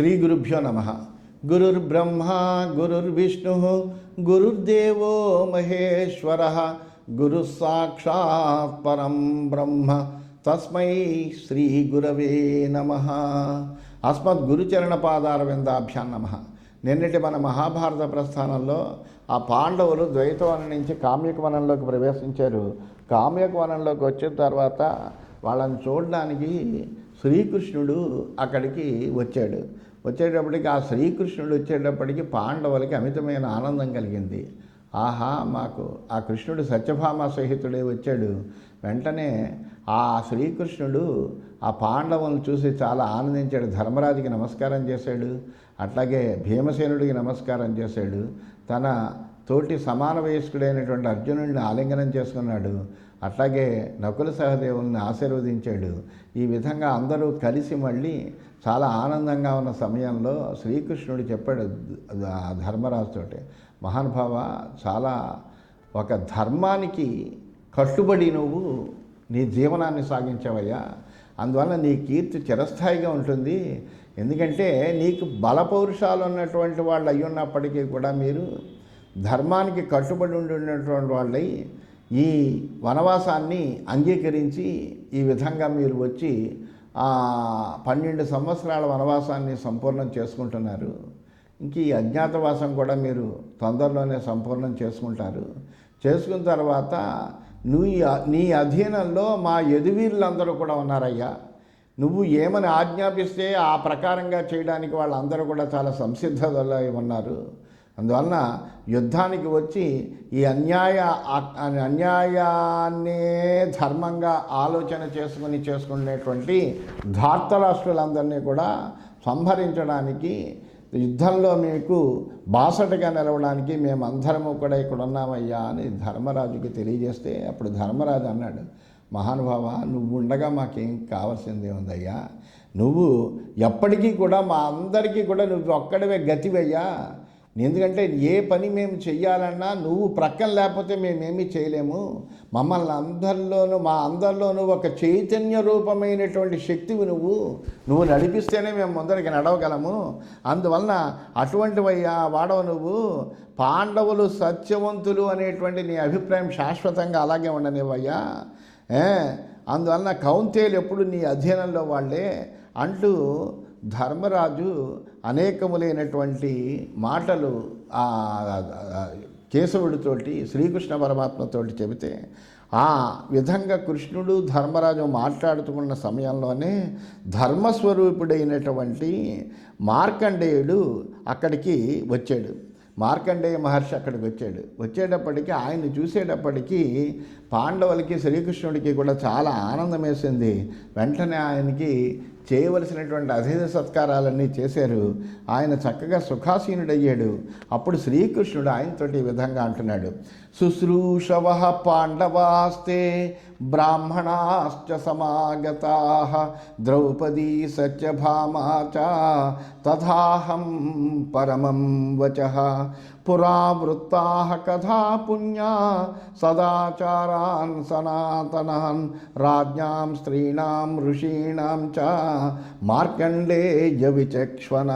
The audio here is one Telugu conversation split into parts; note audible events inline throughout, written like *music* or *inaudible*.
శ్రీ గురుభ్యో నమ. గురుర్బ్రహ్మ గురుర్విష్ణు గురుర్దేవో మహేశ్వర గురు సాక్షాత్ పరం బ్రహ్మ. తస్మై శ్రీ గురవే నమ. అస్మద్ గురుచరణ పాదార విందాభ్యాన్ నమ. నిన్నటి మన మహాభారత ప్రస్థానంలో ఆ పాండవులు ద్వైతవనం నుంచి కామ్యక వనంలోకి ప్రవేశించారు. కామ్యక వనంలోకి వచ్చిన తర్వాత వాళ్ళని చూడడానికి శ్రీకృష్ణుడు అక్కడికి వచ్చాడు. వచ్చేటప్పటికి ఆ శ్రీకృష్ణుడు వచ్చేటప్పటికి పాండవులకి అమితమైన ఆనందం కలిగింది. ఆహా మాకు ఆ కృష్ణుడు సత్యభామ సహితుడే వచ్చాడు. వెంటనే ఆ శ్రీకృష్ణుడు ఆ పాండవులను చూసి చాలా ఆనందించాడు. ధర్మరాజుకి నమస్కారం చేశాడు. అట్లాగే భీమసేనుడికి నమస్కారం చేశాడు. తన తోటి సమాన వయస్కుడైనటువంటి అర్జునుడిని ఆలింగనం చేసుకున్నాడు. అట్లాగే నకుల సహదేవుల్ని ఆశీర్వదించాడు. ఈ విధంగా అందరూ కలిసి మళ్ళీ చాలా ఆనందంగా ఉన్న సమయంలో శ్రీకృష్ణుడు చెప్పాడు ధర్మరాజుతోటి మహానుభావ చాలా ఒక ధర్మానికి కట్టుబడి నువ్వు నీ జీవనాన్ని సాగించావయ్యా. అందువల్ల నీ కీర్తి చిరస్థాయిగా ఉంటుంది. ఎందుకంటే నీకు బలపౌరుషాలు ఉన్నటువంటి వాళ్ళు అయి ఉన్నప్పటికీ కూడా మీరు ధర్మానికి కట్టుబడి ఉండినటువంటి వాళ్ళై ఈ వనవాసాన్ని అంగీకరించి ఈ విధంగా మీరు వచ్చి ఆ పన్నెండు సంవత్సరాల వనవాసాన్ని సంపూర్ణం చేసుకుంటున్నారు. ఇంక ఈ అజ్ఞాతవాసం కూడా మీరు తొందరలోనే సంపూర్ణం చేసుకుంటారు. చేసుకున్న తర్వాత నువ్వు ఈ- నీ అధీనంలో మా యదువీరులందరూ కూడా ఉన్నారయ్యా. నువ్వు ఏమని ఆజ్ఞాపిస్తే ఆ ప్రకారంగా చేయడానికి వాళ్ళందరూ కూడా చాలా సంసిద్ధతలో ఉన్నారు. అందువలన యుద్ధానికి వచ్చి ఈ అన్యాయ అన్యాయాన్నే ధర్మంగా ఆలోచన చేసుకుని చేసుకునేటువంటి ధార్తరాష్ట్రులందరినీ కూడా సంహరించడానికి యుద్ధంలో మీకు బాసటగా నిలవడానికి మేమందరము కూడా ఇక్కడ ఉన్నామయ్యా అని ధర్మరాజుకి తెలియజేస్తే అప్పుడు ధర్మరాజు అన్నాడు మహానుభావ నువ్వు ఉండగా మాకేం కావాల్సిందే ఉందయ్యా నువ్వు ఎప్పటికీ కూడా మా అందరికీ కూడా నువ్వు ఒక్కడవే గతివయ్యా? ఎందుకంటే ఏ పని మేము చెయ్యాలన్నా నువ్వు ప్రక్కన లేకపోతే మేమేమీ చేయలేము. మమ్మల్ని అందరిలోనూ మా అందరిలోనూ ఒక చైతన్య రూపమైనటువంటి శక్తివి నువ్వు. నువ్వు నడిపిస్తేనే మేము ముందరికి నడవగలము. అందువలన అటువంటివయ్యా వాడవ నువ్వు. పాండవులు సత్యవంతులు అనేటువంటి నీ అభిప్రాయం శాశ్వతంగా అలాగే ఉండనివయ్యా అందువలన కౌంతేలు ఎప్పుడు నీ అధీనంలో వాళ్ళే. అంటూ ధర్మరాజు అనేకములైనటువంటి మాటలు ఆ కేశవుడితోటి శ్రీకృష్ణ పరమాత్మతోటి చెబితే ఆ విధంగా కృష్ణుడు ధర్మరాజు మాట్లాడుతున్న సమయంలోనే ధర్మస్వరూపుడైనటువంటి మార్కండేయుడు అక్కడికి వచ్చాడు. మార్కండేయ మహర్షి అక్కడికి వచ్చాడు. వచ్చేటప్పటికి ఆయన్ని చూసేటప్పటికీ పాండవులకి శ్రీకృష్ణుడికి కూడా చాలా ఆనందం వేసింది. వెంటనే ఆయనకి చేయవలసినటువంటి అతిథి సత్కారాలన్నీ చేశారు. ఆయన చక్కగా సుఖాసీనుడయ్యాడు. అప్పుడు శ్రీకృష్ణుడు ఆయనతోటి ఈ విధంగా అంటున్నాడు. శుశ్రూషవ పాండవాస్తే బ్రాహ్మణాశ్చ సమాగతా ద్రౌపదీ సత్యభామా చ తథాహం పరమం వచ పురావృత్తా కథా పుణ్యా సదాచారాన్ సనాతనాన్ రాజ్ఞాం స్త్రీణాం ఋషీణాం చ మార్కండేయ విచక్ష్వన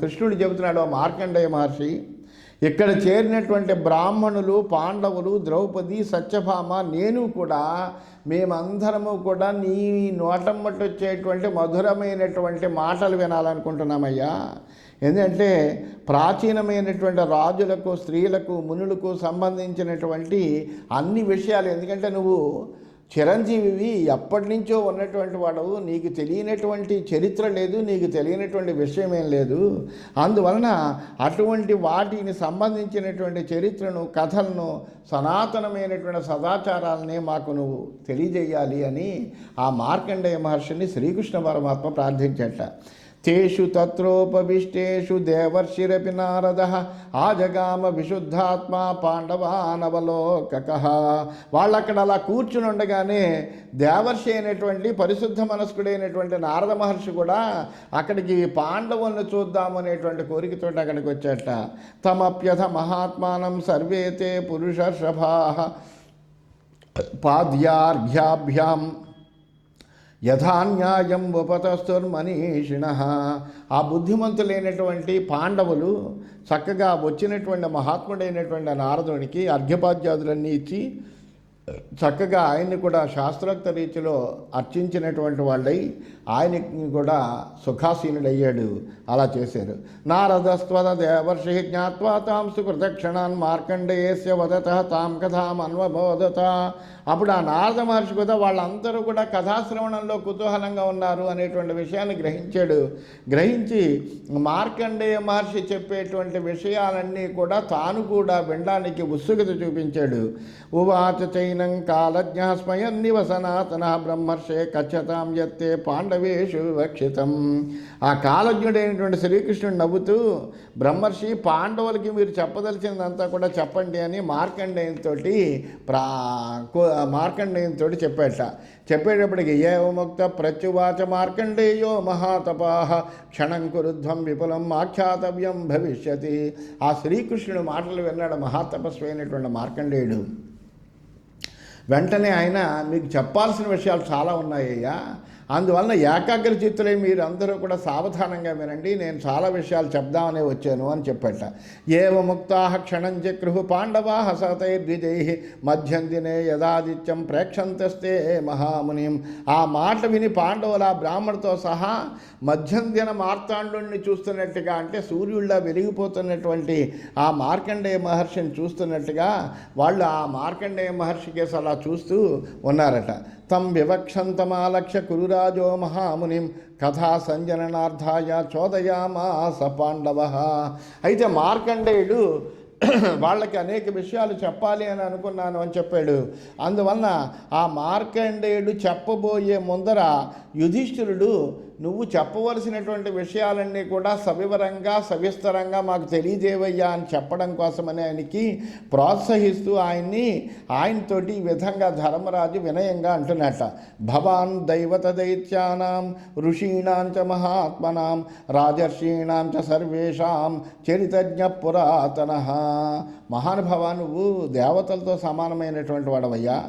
కృష్ణుడు చెబుతున్నాడు ఆ మార్కండేయ మహర్షి ఇక్కడ చేరినటువంటి బ్రాహ్మణులు పాండవులు ద్రౌపది సత్యభామ నేను కూడా మేమందరము కూడా నీ నోటమ్మటి వచ్చేటువంటి మధురమైనటువంటి మాటలు వినాలనుకుంటున్నామయ్యా. ఎందుకంటే ప్రాచీనమైనటువంటి రాజులకు స్త్రీలకు మునులకు సంబంధించినటువంటి అన్ని విషయాలు. ఎందుకంటే నువ్వు చిరంజీవివి ఎప్పటి నుంచో ఉన్నటువంటి వాడవు నీకు తెలియనటువంటి చరిత్ర లేదు నీకు తెలియనటువంటి విషయం ఏం లేదు. అందువలన అటువంటి వాటిని సంబంధించినటువంటి చరిత్రను కథలను సనాతనమైనటువంటి సదాచారాలని మాకు నువ్వు తెలియజేయాలి అని ఆ మార్కండేయ మహర్షిని శ్రీకృష్ణ పరమాత్మ ప్రార్థించట. తేషు తత్రోపవిష్టేషు దేవర్షిరపి నారద ఆజగామ విశుద్ధాత్మ పాండవానవలోకక వాళ్ళు అక్కడ అలా కూర్చుని ఉండగానే దేవర్షి అయినటువంటి పరిశుద్ధ మనస్కుడైనటువంటి నారద మహర్షి కూడా అక్కడికి పాండవులను చూద్దామనేటువంటి కోరికతోటి అక్కడికి వచ్చాట తమప్యథ మహాత్మానం సర్వేతే పురుషర్షభా పాద్యార్ఘ్యాభ్యాం యథాన్యాయం ఉపతస్తుర్మనీషిణ. ఆ బుద్ధిమంతులైనటువంటి పాండవులు చక్కగా వచ్చినటువంటి మహాత్ముడైనటువంటి నారదునికి అర్ఘ్యపాద్యాదులన్నీ ఇచ్చి చక్కగా ఆయన్ని కూడా శాస్త్రోక్త రీతిలో అర్చించినటువంటి వాళ్ళై ఆయనకి కూడా సుఖాసీనుడయ్యాడు. అలా చేశారు. నారదస్త్వద దేవర్షి జ్ఞాత్వా తాం సుకృతక్షణాన్ మార్కండేయస్య వదత తాం కథాం అన్వబోధత. అప్పుడు ఆ నారద మహర్షి కూడా వాళ్ళందరూ కూడా కథాశ్రవణంలో కుతూహలంగా ఉన్నారు అనేటువంటి విషయాన్ని గ్రహించాడు. గ్రహించి మార్కండేయ మహర్షి చెప్పేటువంటి విషయాలన్నీ కూడా తాను కూడా వినడానికి ఉత్సుకత చూపించాడు. ఉవాచ చైన కాలజ్ఞ స్మయన్ నివసనాతన బ్రహ్మర్షే కచ్చతాం యత్తే పాండవేషు వివక్షితం ఆ కాలజ్ఞుడైనటువంటి శ్రీకృష్ణుడు నవ్వుతూ బ్రహ్మర్షి పాండవులకి మీరు చెప్పదలిచినదంతా కూడా చెప్పండి అని మార్కండేయంతో ప్రా మార్కండేయంతో చెప్పేట. చెప్పేటప్పటికి ఏవముక్త ప్రత్యువాచ మార్కండేయో మహాతపాహ క్షణం కురుధ్వం విపులం ఆఖ్యాతవ్యం భవిష్యతి ఆ శ్రీకృష్ణుడు మాటలు విన్నాడు మహాతపస్వి అయినటువంటి మార్కండేయుడు. వెంటనే ఆయన మీకు చెప్పాల్సిన విషయాలు చాలా ఉన్నాయ్యా. అందువలన ఏకాగ్ర చిత్తులై మీరు అందరూ కూడా సావధానంగా వినండి నేను చాలా విషయాలు చెప్దామనే వచ్చాను అని చెప్పట. ఏవ ముక్తా క్షణం చక్రు పాండవా సతైర్ద్విజై మధ్యం దినే యదాదిత్యం ప్రేక్షంతస్తే మహామునిం. ఆ మాట విని పాండవులు ఆ సహా మధ్యం దిన మార్తాండుని చూస్తున్నట్టుగా అంటే సూర్యుడిలా వెలిగిపోతున్నటువంటి ఆ మార్కండేయ మహర్షిని చూస్తున్నట్టుగా వాళ్ళు ఆ మార్కండేయ మహర్షి కేసు అలా చూస్తూ ఉన్నారట. తం వివక్షంతమాలక్ష్య ఋషిరాజో మహామునిం కథా సంజననార్థాయ చోదయామాస పాండవ. అయితే మార్కండేయుడు *clears throat* వాళ్ళకి అనేక విషయాలు చెప్పాలి అని అనుకున్నాను అని చెప్పాడు. అందువలన ఆ మార్కండేయుడు చెప్పబోయే ముందర యుధిష్ఠిరుడు నువ్వు చెప్పవలసినటువంటి విషయాలన్నీ కూడా సవివరంగా సవిస్తరంగా మాకు తెలియజేవయ్యా అని చెప్పడం కోసమని ఆయనకి ప్రోత్సహిస్తూ ఆయన్ని ఆయనతోటి ఈ విధంగా ధర్మరాజు వినయంగా అంటున్నట. భవాన్ దైవత దైత్యానాం ఋషీణాం చ మహాత్మనాం రాజర్షీణాం చ సర్వేషాం చరితజ్ఞ పురాతన. మహానుభావ నువ్వు దేవతలతో సమానమైనటువంటి వాడవయ్యా.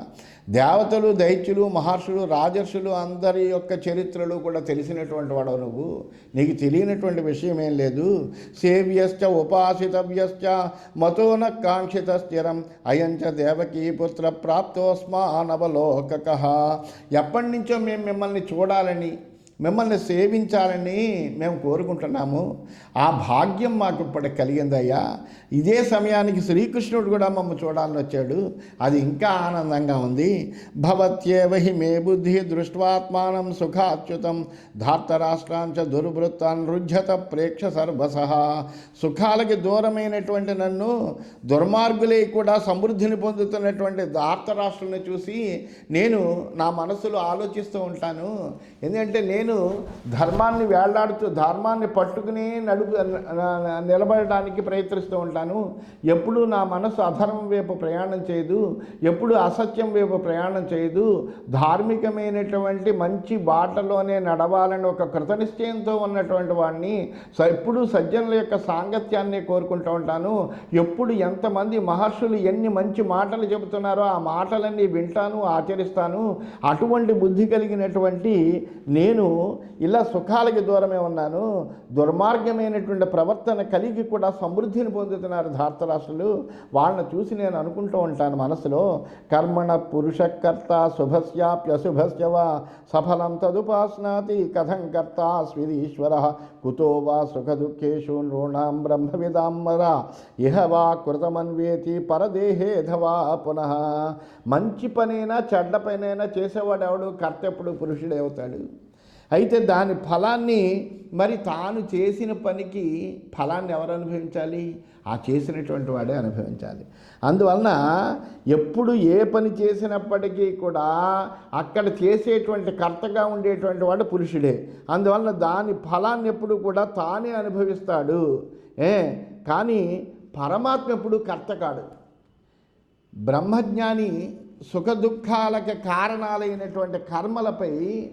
దేవతలు దైత్యులు మహర్షులు రాజర్షులు అందరి యొక్క చరిత్రలు కూడా తెలిసినటువంటి వాడు నువ్వు. నీకు తెలియనటువంటి విషయం ఏం లేదు. సేవ్యశ్చ ఉపాసితవ్యశ్చ మతోన కాంక్షిత స్థిరం అయంచ దేవకీ పుత్ర ప్రాప్తోస్మానవలోకక. ఎప్పటి నుంచో మేము మిమ్మల్ని చూడాలని మిమ్మల్ని సేవించాలని మేము కోరుకుంటున్నాము. ఆ భాగ్యం మాకు ఇప్పటికి కలిగిందయ్యా ఇదే సమయానికి శ్రీకృష్ణుడు కూడా మమ్మల్ని చూడాలని వచ్చాడు. అది ఇంకా ఆనందంగా ఉంది. భవత్యేవహి మే బుద్ధి దృష్ట్వాత్మానం సుఖాచ్యుతం ధార్తరాష్ట్రాంచ దుర్వృత్తాన్ రుజ్యత ప్రేక్ష సర్వసహ సుఖాలకి దూరమైనటువంటి నన్ను దుర్మార్గులై కూడా సమృద్ధిని పొందుతున్నటువంటి ధార్తరాష్ట్రుని చూసి నేను నా మనసులో ఆలోచిస్తూ ఉంటాను. ఎందుకంటే నేను నేను ధర్మాన్ని వేళ్ళాడుతూ ధర్మాన్ని పట్టుకుని నడుపు నిలబడడానికి ప్రయత్నిస్తూ ఉంటాను. ఎప్పుడు నా మనసు అధర్మం వైపు ప్రయాణం చేయదు. ఎప్పుడు అసత్యం వైపు ప్రయాణం చేయదు. ధార్మికమైనటువంటి మంచి బాటలోనే నడవాలని ఒక కృతనిశ్చయంతో ఉన్నటువంటి వాడిని ఎప్పుడు సజ్జనుల యొక్క సాంగత్యాన్ని కోరుకుంటూ ఉంటాను. ఎప్పుడు ఎంతమంది మహర్షులు ఎన్ని మంచి మాటలు చెబుతున్నారో ఆ మాటలన్నీ వింటాను ఆచరిస్తాను. అటువంటి బుద్ధి కలిగినటువంటి నేను ఇలా సుఖాలకి దూరమే ఉన్నాను. దుర్మార్గమైనటువంటి ప్రవర్తన కలిగి కూడా సమృద్ధిని పొందుతున్నారు ధార్తరాష్ట్రులు. వాళ్ళని చూసి నేను అనుకుంటూ ఉంటాను మనసులో. కర్మణ పురుషకర్త శుభస్యాప్యశుభస్యవ సఫలం తదుపాస్నాతి కథం కర్త స్విధీశ్వర కుతో వా సుఖదుఃఖేషు నృణాం బ్రహ్మవిదాంబర ఇహ వా కృతమన్వేతి పరదేహేధవా పునః. మంచి పనైనా చెడ్డ పనైనా చేసేవాడు ఎవడు కర్త ఎప్పుడు పురుషుడే అవుతాడు. అయితే దాని ఫలాన్ని మరి తాను చేసిన పనికి ఫలాన్ని ఎవరు అనుభవించాలి? ఆ చేసినటువంటి వాడే అనుభవించాలి. అందువలన ఎప్పుడు ఏ పని చేసినప్పటికీ కూడా అక్కడ చేసేటువంటి కర్తగా ఉండేటువంటి వాడు పురుషుడే. అందువలన దాని ఫలాన్ని ఎప్పుడు కూడా తానే అనుభవిస్తాడు. ఏ? కానీ పరమాత్మ ఎప్పుడు కర్త కాడు. బ్రహ్మజ్ఞాని సుఖ దుఃఖాలకి కారణాలైనటువంటి కర్మలపై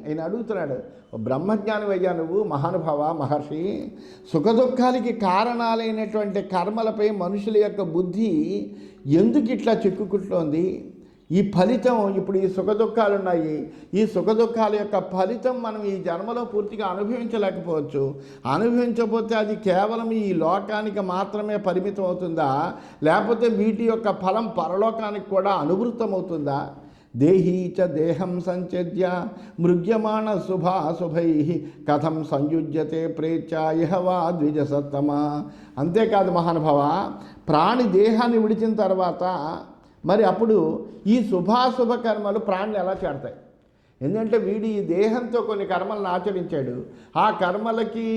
ఆయన అడుగుతున్నాడు "ఓ బ్రహ్మజ్ఞాని అయ్యా నువ్వు మహానుభావ మహర్షి. సుఖ దుఃఖాలకి కారణాలైనటువంటి కర్మలపై మనుషుల యొక్క బుద్ధి ఎందుకు ఇట్లా చిక్కుకుంటోంది? ఈ ఫలితం ఇప్పుడు ఈ సుఖదుఖాలు ఉన్నాయి ఈ సుఖదుఖాల యొక్క ఫలితం మనం ఈ జన్మలో పూర్తిగా అనుభవించలేకపోవచ్చు. అనుభవించకపోతే అది కేవలం ఈ లోకానికి మాత్రమే పరిమితం అవుతుందా? లేకపోతే వీటి యొక్క ఫలం పరలోకానికి కూడా అనువృత్తమవుతుందా? దేహీ చ దేహం సంచర్య మృగ్యమాణ శుభాశుభై కథం సంయుజ్యతే ప్రేత్యా ఇహ వా అంతేకాదు మహానుభవ ప్రాణి దేహాన్ని విడిచిన తర్వాత మరి అప్పుడు ఈ శుభాశుభ కర్మలు ప్రాణులు ఎలా చేరతాయి? ఎందుకంటే వీడి ఈ దేహంతో కొన్ని కర్మలను ఆచరించాడు. ఆ కర్మలకి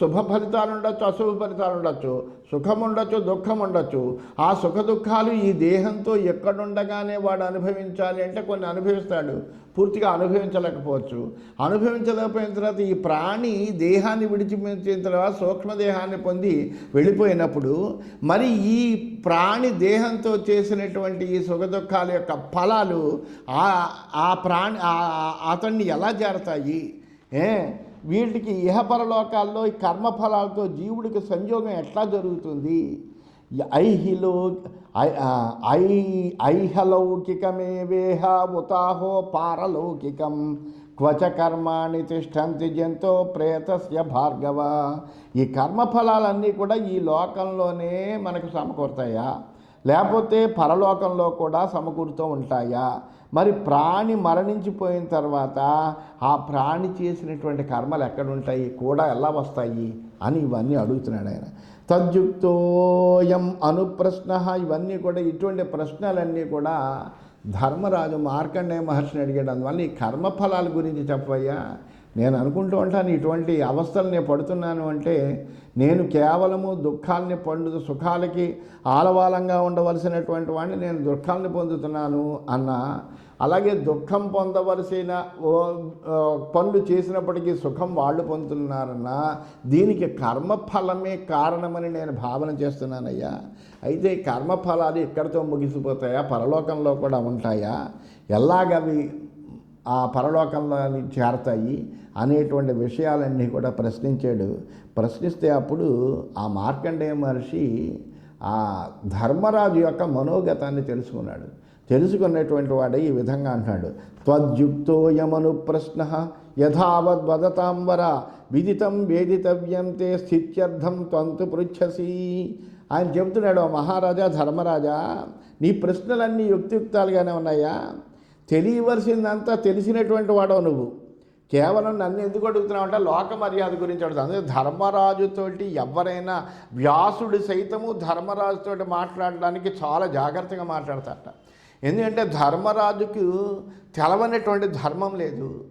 శుభ ఫలితాలు ఉండొచ్చు అశుభ ఫలితాలు ఉండొచ్చు సుఖం ఉండొచ్చు దుఃఖం ఉండొచ్చు ఆ సుఖ దుఃఖాలు ఈ దేహంతో ఎక్కడుండగానే వాడు అనుభవించాలి అంటే కొన్ని అనుభవిస్తాడు. పూర్తిగా అనుభవించలేకపోవచ్చు. అనుభవించలేకపోయిన తర్వాత ఈ ప్రాణి దేహాన్ని విడిచిపెట్టిన తర్వాత సూక్ష్మదేహాన్ని పొంది వెళ్ళిపోయినప్పుడు మరి ఈ ప్రాణి దేహంతో చేసినటువంటి ఈ సుఖ దుఃఖాల యొక్క ఫలాలు ఆ ఆ ప్రాణి ఆ- అతన్ని ఎలా చేరతాయి? ఏ? వీటికి ఇహపరలోకాల్లో ఈ కర్మఫలాలతో జీవుడికి సంయోగం ఎట్లా జరుగుతుంది? ఐహిలో ఐ- ఐహలౌకికమేవేహ ఐహలౌకికమే వేహ ఉతాహో పారలౌకికం. క్వచ కర్మాణి తిష్టంతి జంతో ప్రేతస్య భార్గవ. ఈ కర్మఫలాలన్నీ కూడా ఈ లోకంలోనే మనకు సమకూరుతాయా? లేకపోతే పరలోకంలో కూడా సమకూరుతూ ఉంటాయా? మరి ప్రాణి మరణించిపోయిన తర్వాత ఆ ప్రాణి చేసినటువంటి కర్మలు ఎక్కడుంటాయి? కూడా ఎలా వస్తాయి? అని ఇవన్నీ అడుగుతున్నాడు ఆయన. తద్యుక్తోయం అనుప్రశ్న. ఇవన్నీ కూడా ఇటువంటి ప్రశ్నలన్నీ కూడా ధర్మరాజు మార్కండేయ మహర్షిని అడిగాడు. అందువల్ల ఈ కర్మఫలాల గురించి చెప్పయ్యా నేను అనుకుంటూ ఉంటాను ఇటువంటి అవస్థలు నేను పడుతున్నాను అంటే నేను కేవలము దుఃఖాలని పండు సుఖాలకి ఆలవాలంగా ఉండవలసినటువంటి వాడిని నేను దుఃఖాలని పొందుతున్నాను అన్న అలాగే దుఃఖం పొందవలసిన ఓ పనులు చేసినప్పటికీ సుఖం వాళ్ళు పొందుతున్నారన్న దీనికి కర్మఫలమే కారణమని నేను భావన చేస్తున్నానయ్యా. అయితే కర్మఫలాలు ఇక్కడితో ముగిసిపోతాయా? పరలోకంలో కూడా ఉంటాయా? ఎలాగవి ఆ పరలోకంలో చేరతాయి? అనేటువంటి విషయాలన్నీ కూడా ప్రశ్నించాడు. ప్రశ్నిస్తే అప్పుడు ఆ మార్కండేయ మహర్షి ఆ ధర్మరాజు యొక్క మనోగతాన్ని తెలుసుకున్నాడు. తెలుసుకున్నటువంటి వాడే ఈ విధంగా అంటున్నాడు. త్వద్యుక్తోయమను ప్రశ్న యథావద్ వదతాంబర విదితం వేదితవ్యం తే స్థిత్యర్థం త్వంతు పృచ్ఛసి. ఆయన చెబుతున్నాడు మహారాజా ధర్మరాజా నీ ప్రశ్నలన్నీ యుక్తియుక్తాలుగానే ఉన్నాయా? తెలియవలసిందంతా తెలిసినటువంటి వాడవు నువ్వు. కేవలం నన్ను ఎందుకు అడుగుతున్నావు అంటే లోక మర్యాద గురించి అడుగుతాను అందుకే ధర్మరాజుతోటి ఎవరైనా వ్యాసుడు సైతము ధర్మరాజుతోటి మాట్లాడడానికి చాలా జాగ్రత్తగా మాట్లాడతారట. ఎందుకంటే ధర్మరాజుకు తెలవనటువంటి ధర్మం లేదు.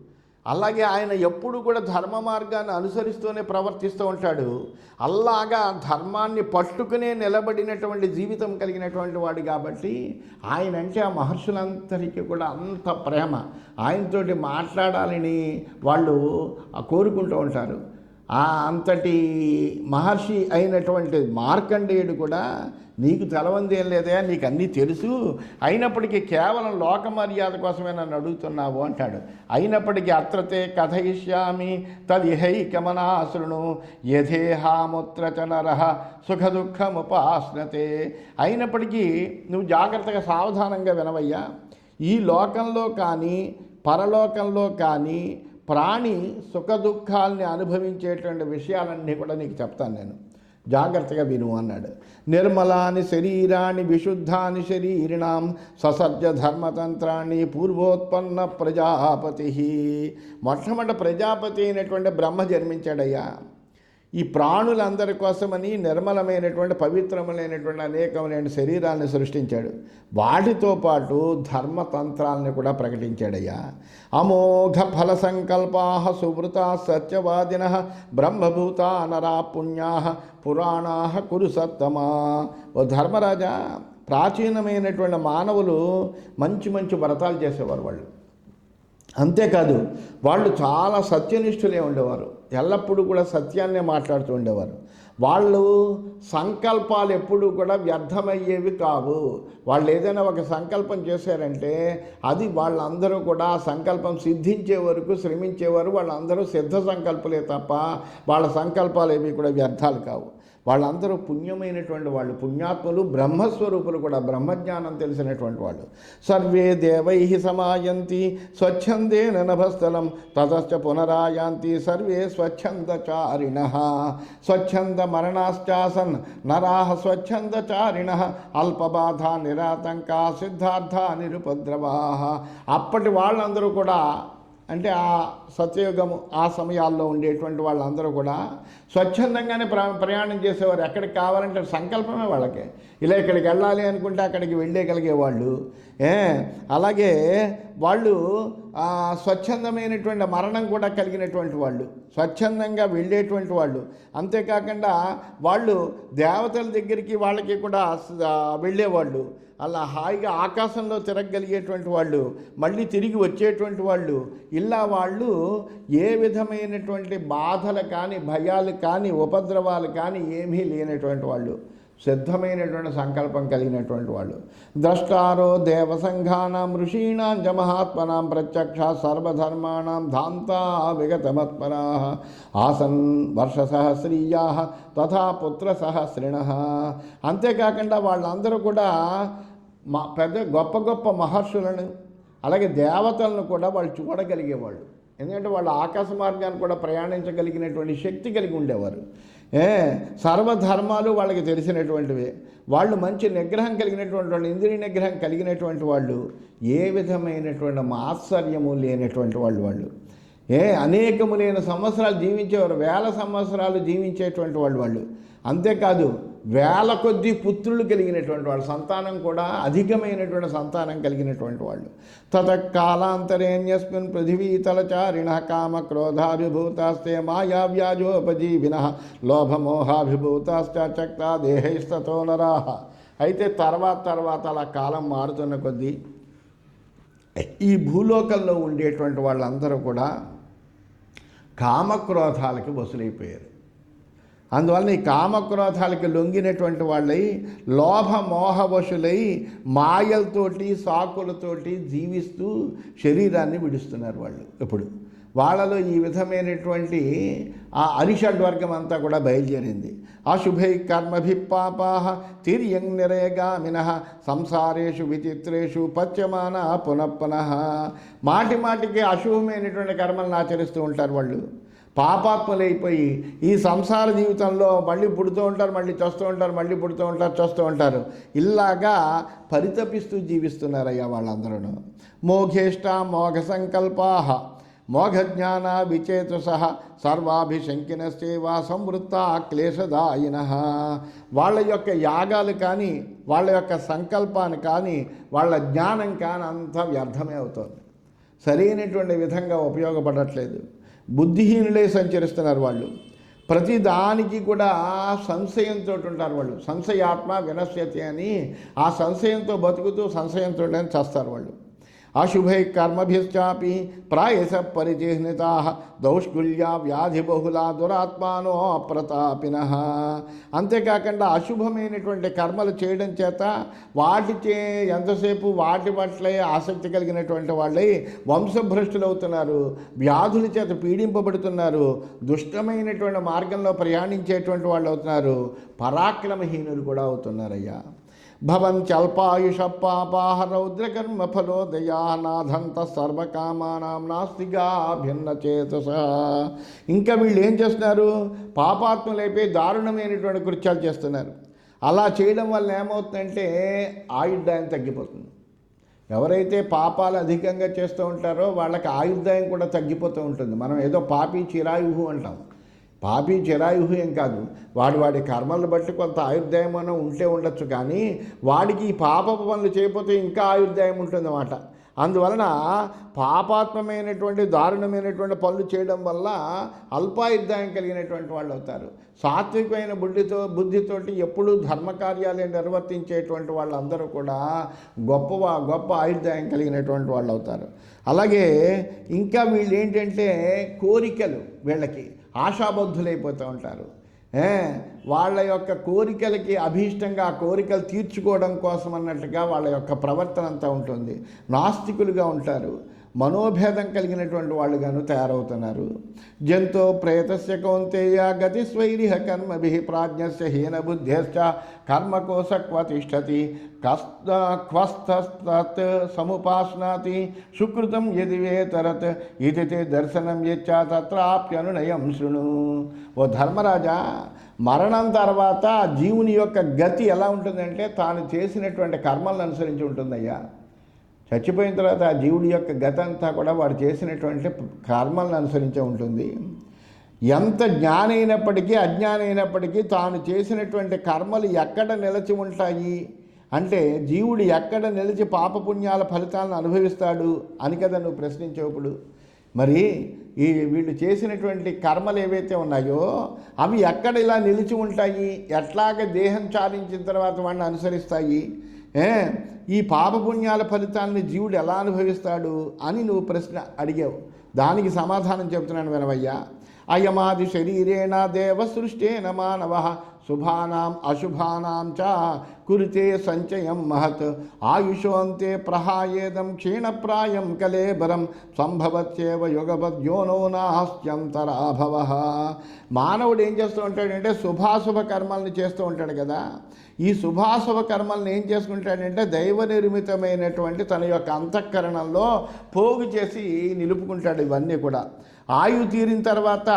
అలాగే ఆయన ఎప్పుడు కూడా ధర్మ మార్గాన్ని అనుసరిస్తూనే ప్రవర్తిస్తూ ఉంటాడు. అలాగా ధర్మాన్ని పట్టుకునే నిలబడినటువంటి జీవితం కలిగినటువంటి వాడు కాబట్టి ఆయన అంటే ఆ మహర్షులందరికీ కూడా అంత ప్రేమ. ఆయనతోటి మాట్లాడాలని వాళ్ళు కోరుకుంటూ ఉంటారు. ఆ అంతటి మహర్షి అయినటువంటి మార్కండేయుడు కూడా నీకు తెలవంది ఏం లేదా నీకు అన్నీ తెలుసు. అయినప్పటికీ కేవలం లోక మర్యాద కోసమే నన్ను అడుగుతున్నావు అంటాడు. అయినప్పటికీ అత్రతే కథయిష్యామి తదిహైకమనాశృణు యథేహాముత్ర చ నరః సుఖ దుఃఖముపాస్నతే అయినప్పటికీ నువ్వు జాగ్రత్తగా సావధానంగా వినవయ్యా. ఈ లోకంలో కానీ పరలోకంలో కానీ ప్రాణి సుఖ దుఃఖాలని అనుభవించేటువంటి విషయాలన్నీ కూడా నీకు చెప్తాను నేను. జాగ్రత్తగా విను అన్నాడు. నిర్మలాని శరీరాన్ని విశుద్ధాని శరీరిణాం ససర్జ ధర్మతంత్రాన్ని పూర్వోత్పన్న ప్రజాపతి మొట్టమొదటి ప్రజాపతి అయినటువంటి బ్రహ్మ జన్మించాడయ్యా. ఈ ప్రాణులందరి కోసమని నిర్మలమైనటువంటి పవిత్రములైనటువంటి అనేకమైన శరీరాన్ని సృష్టించాడు. వాటితో పాటు ధర్మతంత్రాలను కూడా ప్రకటించాడయ్యా. అమోఘ ఫల సంకల్పా సువృత సత్యవాదిన బ్రహ్మభూత నరా పుణ్యా పురాణా కురు సత్తమా ఓ ధర్మరాజా ప్రాచీనమైనటువంటి మానవులు మంచి మంచి వ్రతాలు చేసేవారు వాళ్ళు. అంతేకాదు వాళ్ళు చాలా సత్యనిష్ఠులే ఉండేవారు. ఎల్లప్పుడూ కూడా సత్యాన్నే మాట్లాడుతూ ఉండేవారు. వాళ్ళు సంకల్పాలు ఎప్పుడూ కూడా వ్యర్థమయ్యేవి కావు. వాళ్ళు ఏదైనా ఒక సంకల్పం చేశారంటే అది వాళ్ళందరూ కూడా ఆ సంకల్పం సిద్ధించే వరకు శ్రమించేవారు వాళ్ళందరూ సిద్ధ సంకల్పలే తప్ప వాళ్ళ సంకల్పాలు ఏవి కూడా వ్యర్థాలు కావు. వాళ్ళందరూ పుణ్యమైనటువంటి వాళ్ళు పుణ్యాత్ములు బ్రహ్మస్వరూపులు కూడా బ్రహ్మజ్ఞానం తెలిసినటువంటి వాళ్ళు. సర్వే దేవై సమాయంతి స్వచ్ఛందేన నభస్థలం తతశ్చ పునరాయాంతి సర్వే స్వచ్ఛందచారిణ. స్వచ్ఛంద మరణాశ్చాసన్ నరాహ స్వచ్ఛందచారిణ. అల్పబాధ నిరాతంక సిద్ధార్థ నిరుపద్రవా. అప్పటి వాళ్ళందరూ కూడా అంటే ఆ సత్యయుగము ఆ సమయాల్లో ఉండేటువంటి వాళ్ళందరూ కూడా స్వచ్ఛందంగానే ప్ర ప్రయాణం చేసేవారు. ఎక్కడికి కావాలంటే సంకల్పమే వాళ్ళకి. ఇలా ఇక్కడికి వెళ్ళాలి అనుకుంటే అక్కడికి వెళ్ళేయగలిగేవాళ్ళు వాళ్ళు అలాగే వాళ్ళు స్వచ్ఛందమైనటువంటి మరణం కూడా కలిగినటువంటి వాళ్ళు స్వచ్ఛందంగా వెళ్ళేటువంటి వాళ్ళు. అంతేకాకుండా వాళ్ళు దేవతల దగ్గరికి వాళ్ళకి కూడా వెళ్ళేవాళ్ళు. అలా హాయిగా ఆకాశంలో తిరగగలిగేటువంటి వాళ్ళు మళ్ళీ తిరిగి వచ్చేటువంటి వాళ్ళు. ఇలా వాళ్ళు ఏ విధమైనటువంటి బాధలు కానీ భయాలు కానీ ఉపద్రవాలు కానీ ఏమీ లేనటువంటి వాళ్ళు. సిద్ధమైనటువంటి సంకల్పం కలిగినటువంటి వాళ్ళు. ద్రష్టారో దేవసంఘానం ఋషీణాం చ మహాత్మనాం ప్రత్యక్ష సర్వధర్మాణం ధాంతా విగతమత్పరా ఆసన్ వర్షసహస్రీయా తథా పుత్ర సహస్రిణ అంతేకాకుండా వాళ్ళందరూ కూడా మా పెద్ద గొప్ప గొప్ప మహర్షులను అలాగే దేవతలను కూడా వాళ్ళు చూడగలిగేవాళ్ళు. ఎందుకంటే వాళ్ళు ఆకాశ మార్గాన్ని కూడా ప్రయాణించగలిగినటువంటి శక్తి కలిగి ఉండేవారు. ఏ సర్వధర్మాలు వాళ్ళకి తెలిసినటువంటివి. వాళ్ళు మంచి నిగ్రహం కలిగినటువంటి వాళ్ళు ఇంద్రియ నిగ్రహం కలిగినటువంటి వాళ్ళు ఏ విధమైనటువంటి మాత్సర్యము లేనటువంటి వాళ్ళు వాళ్ళు. ఏ అనేకములైన సంవత్సరాలు జీవించేవారు వేల సంవత్సరాలు జీవించేటువంటి వాళ్ళు వాళ్ళు. అంతేకాదు వేల కొద్ది పుత్రులు కలిగినటువంటి వాళ్ళు సంతానం కూడా అధికమైనటువంటి సంతానం కలిగినటువంటి వాళ్ళు. తత కాలాంతరేణ్యస్మిన్ పృథివీతలచారిణ కామ క్రోధాభిభూతాస్తే మాయా వ్యాజోపజీవిన లోభమోహాభిభూతాశ్చ దేహైస్తతో నరాహ అయితే తర్వాత తర్వాత అలా కాలం మారుతున్న కొద్దీ ఈ భూలోకంలో ఉండేటువంటి వాళ్ళందరూ కూడా కామక్రోధాలకి వసూలైపోయారు. అందువలన ఈ కామక్రోధాలకి లొంగినటువంటి వాళ్ళై లోభ మోహవశులై మాయలతోటి సాకులతోటి జీవిస్తూ శరీరాన్ని విడుస్తున్నారు వాళ్ళు ఇప్పుడు. వాళ్ళలో ఈ విధమైనటువంటి ఆ అరిషడ్వర్గం అంతా కూడా బయలుదేరింది. అశుభై కర్మభిపాపా తిర్యం నిరయగామిన సంసారేషు విచిత్రేషు పశ్యమాన పునఃపున మాటి మాటికి అశుభమైనటువంటి కర్మలను ఆచరిస్తూ ఉంటారు వాళ్ళు. పాపాత్మలైపోయి ఈ సంసార జీవితంలో మళ్ళీ పుడుతూ ఉంటారు మళ్ళీ చస్తూ ఉంటారు మళ్ళీ పుడుతూ ఉంటారు చస్తూ ఉంటారు. ఇలాగా పరితపిస్తూ జీవిస్తున్నారయ్యా వాళ్ళందరూ మోఘేష్ట మోఘ సంకల్పా మోఘజ్ఞాన విచేతస సర్వాభిశంకినస్తేవా సంవృత్త క్లేశదాయిన. వాళ్ళ యొక్క యాగాలు కానీ వాళ్ళ యొక్క సంకల్పాన్ని కానీ వాళ్ళ జ్ఞానం కానీ అంతా వ్యర్థమే అవుతుంది. సరైనటువంటి విధంగా ఉపయోగపడట్లేదు. బుద్ధిహీనులే సంచరిస్తున్నారు వాళ్ళు. ప్రతి దానికి కూడా సంశయంతో ఉంటారు వాళ్ళు. సంశయాత్మ వినశ్యతి అని ఆ సంశయంతో బతుకుతూ సంశయంతో చస్తారు వాళ్ళు. అశుభై కర్మభిశ్చాపి ప్రాయస పరిచిహ్నితా దౌష్కుల్య వ్యాధి బహుళ దురాత్మానో అప్రతాపిన అంతేకాకుండా అశుభమైనటువంటి కర్మలు చేయడం చేత వాటిచే ఎంతసేపు వాటి పట్లే ఆసక్తి కలిగినటువంటి వాళ్ళై వంశభ్రష్టులు అవుతున్నారు వ్యాధుల చేత పీడింపబడుతున్నారు దుష్టమైనటువంటి మార్గంలో ప్రయాణించేటువంటి వాళ్ళు అవుతున్నారు పరాక్రమహీనులు కూడా అవుతున్నారయ్యా. భవంత్యల్పాయుష పాపాహ రౌద్రకర్మ ఫలోదయా నాథంత సర్వకామానాం నాస్తిగా భిన్న చేతస ఇంకా వీళ్ళు ఏం చేస్తున్నారు? పాపాత్ములైపోయి దారుణమైనటువంటి కృత్యాలు చేస్తున్నారు. అలా చేయడం వల్ల ఏమవుతుందంటే ఆయుర్దాయం తగ్గిపోతుంది. ఎవరైతే పాపాలు అధికంగా చేస్తూ ఉంటారో వాళ్ళకి ఆయుర్దాయం కూడా తగ్గిపోతూ ఉంటుంది. మనం ఏదో పాపి చిరాయుహు అంటాం. పాపి చిరాయుహు ఏం కాదు. వాడి వాడి కర్మలను బట్టి కొంత ఆయుర్దాయం అన్న ఉంటే ఉండొచ్చు కానీ వాడికి ఈ పాప పనులు చేయకపోతే ఇంకా ఆయుర్దాయం ఉంటుందన్నమాట. అందువలన పాపాత్మమైనటువంటి దారుణమైనటువంటి పనులు చేయడం వల్ల అల్పాయుర్దాయం కలిగినటువంటి వాళ్ళు అవుతారు. సాత్వికమైన బుద్ధితో బుద్ధితోటి ఎప్పుడూ ధర్మకార్యాలు నిర్వర్తించేటువంటి వాళ్ళందరూ కూడా గొప్ప గొప్ప ఆయుర్దాయం కలిగినటువంటి వాళ్ళు అవుతారు. అలాగే ఇంకా వీళ్ళు ఏంటంటే కోరికలు వీళ్ళకి. ఆశాబద్ధులైపోతూ ఉంటారు. వాళ్ళ యొక్క కోరికలకి అభీష్టంగా ఆ కోరికలు తీర్చుకోవడం కోసం అన్నట్టుగా వాళ్ళ యొక్క ప్రవర్తన అంతా ఉంటుంది. నాస్తికులుగా ఉంటారు. మనోభేదం కలిగినటువంటి వాళ్ళుగాను తయారవుతున్నారు. జంతో ప్రేతస్య కౌంతేయ గతి స్వైరిహ కర్మభి ప్రాజ్ఞస్య హీనబుద్ధ్యశ్చ కర్మకోసక్వ తిష్టతి కస్త క్వస్తస్తత్ సముపాస్నాతి సుకృతం యది వేతరత్ ఇది తే దర్శనం యచ్చ తత్రాప్యనునయం శృణు. ఓ ధర్మరాజా మరణం తర్వాత జీవుని యొక్క గతి ఎలా ఉంటుందంటే తాను చేసినటువంటి కర్మలను అనుసరించి ఉంటుందయ్యా. చచ్చిపోయిన తర్వాత ఆ జీవుడి యొక్క గత అంతా కూడా వాడు చేసినటువంటి కర్మలను అనుసరించే ఉంటుంది. ఎంత జ్ఞానైనప్పటికీ అజ్ఞానైనప్పటికీ తాను చేసినటువంటి కర్మలు ఎక్కడ నిలిచి ఉంటాయి? అంటే జీవుడు ఎక్కడ నిలిచి పాపపుణ్యాల ఫలితాలను అనుభవిస్తాడు అని కదా నువ్వు ప్రశ్నించేప్పుడు మరి ఈ వీళ్ళు చేసినటువంటి కర్మలు ఏవైతే ఉన్నాయో అవి ఎక్కడ ఇలా నిలిచి ఉంటాయి? ఎట్లాగ దేహం చాలించిన తర్వాత వాడిని అనుసరిస్తాయి? ఈ పాపపుణ్యాల ఫలితాలని జీవుడు ఎలా అనుభవిస్తాడు అని నువ్వు ప్రశ్న అడిగావు. దానికి సమాధానం చెప్తున్నాను వినవయ్యా. అయమాది శరీరేణ దేవ సృష్టేన మానవ శుభానాం అశుభానాం చ కురితే సంచయం మహత్. ఆయుషోంతే ప్రహాయేదం క్షీణప్రాయం కలేబరం సంభవత్యేవ యుగపద్యోనో నాస్త్యంతరాభవ. మానవుడు ఏం చేస్తూ ఉంటాడంటే శుభాశుభ కర్మల్ని చేస్తూ ఉంటాడు కదా. ఈ శుభాశుభ కర్మల్ని ఏం చేసుకుంటాడంటే దైవ నిర్మితమైనటువంటి తన యొక్క అంతఃకరణంలో పోగు చేసి నిలుపుకుంటాడు ఇవన్నీ కూడా. ఆయు తీరిన తర్వాత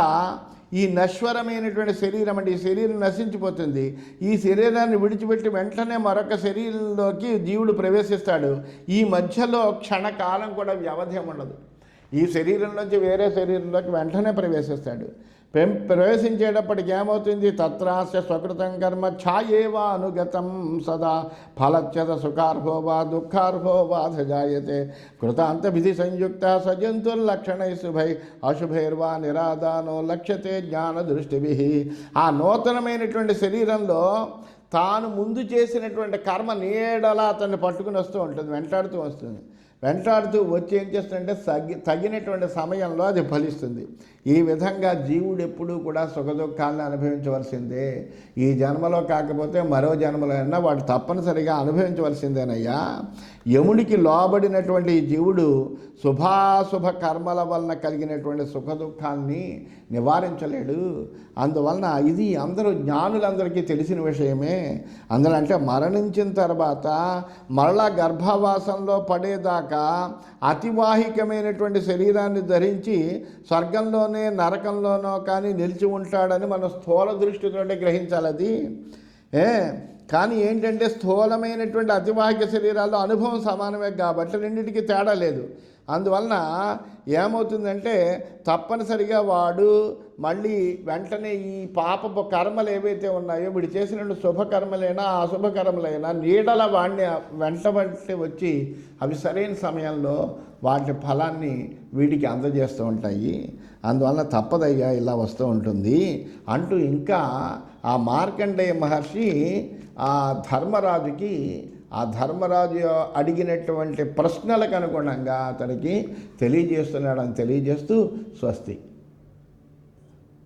ఈ నశ్వరమైనటువంటి శరీరం అంటే ఈ శరీరం నశించిపోతుంది. ఈ శరీరాన్ని విడిచిపెట్టి వెంటనే మరొక శరీరంలోకి జీవుడు ప్రవేశిస్తాడు. ఈ మధ్యలో క్షణకాలం కూడా వ్యవధి ఉండదు ఈ శరీరంలోంచి వేరే శరీరంలోకి వెంటనే ప్రవేశిస్తాడు. పెం ప్రవేశించేటప్పటికి ఏమవుతుంది? తత్రాస్య స్వకృతం కర్మ ఛాయేవా అనుగతం సదా. ఫలచ్చత సుఖార్హో వా దుఃఖార్హో బాధ జాయతే కృతాంత విధి సంయుక్త సజంతుర్లక్షణై శుభై. అశుభైర్వా నిరాదానో లక్ష్యతే జ్ఞాన దృష్టిభి ఆ నూతనమైనటువంటి శరీరంలో తాను ముందు చేసినటువంటి కర్మ నీడలా అతన్ని పట్టుకుని వస్తూ ఉంటుంది వెంటాడుతూ వస్తుంది. వెంటాడుతూ వచ్చి ఏం చేస్తుందంటే తగి తగినటువంటి సమయంలో అది ఫలిస్తుంది. ఈ విధంగా జీవుడు ఎప్పుడూ కూడా సుఖదుఖాలను అనుభవించవలసిందే. ఈ జన్మలో కాకపోతే మరో జన్మలో అయినా వాడు తప్పనిసరిగా అనుభవించవలసిందేనయ్యా. యముడికి లోబడినటువంటి ఈ జీవుడు శుభాశుభ కర్మల వలన కలిగినటువంటి సుఖదుఖాన్ని నివారించలేడు. అందువలన ఇది అందరూ జ్ఞానులందరికీ తెలిసిన విషయమే. అందులంటే మరణించిన తర్వాత మరలా గర్భవాసంలో పడేదాకా అతివాహికమైనటువంటి శరీరాన్ని ధరించి స్వర్గంలోనే నరకంలోనో కానీ నిలిచి ఉంటాడని మన స్థూల దృష్టితోటే గ్రహించాలి అది. ఏ? కానీ ఏంటంటే స్థూలమైనటువంటి అతివాహ్య శరీరాల్లో అనుభవం సమానమే కాబట్టి రెండింటికి తేడా లేదు. అందువలన ఏమవుతుందంటే తప్పనిసరిగా వాడు మళ్ళీ వెంటనే ఈ పాప కర్మలు ఏవైతే ఉన్నాయో వీడు చేసిన శుభకర్మలైనా అశుభకర్మలైనా నీడల వాడిని వెంటబట్టి వచ్చి అవి సరైన సమయంలో వాటి ఫలాన్ని వీడికి అందజేస్తూ ఉంటాయి. అందువలన తప్పదయ్యా ఇలా వస్తూ ఉంటుంది. అంటూ ఇంకా ఆ మార్కండేయ మహర్షి ఆ ధర్మరాజుకి ఆ ధర్మరాజు అడిగినటువంటి ప్రశ్నలకు అనుగుణంగా అతనికి తెలియజేస్తున్నాడని తెలియజేస్తూ స్వస్తి.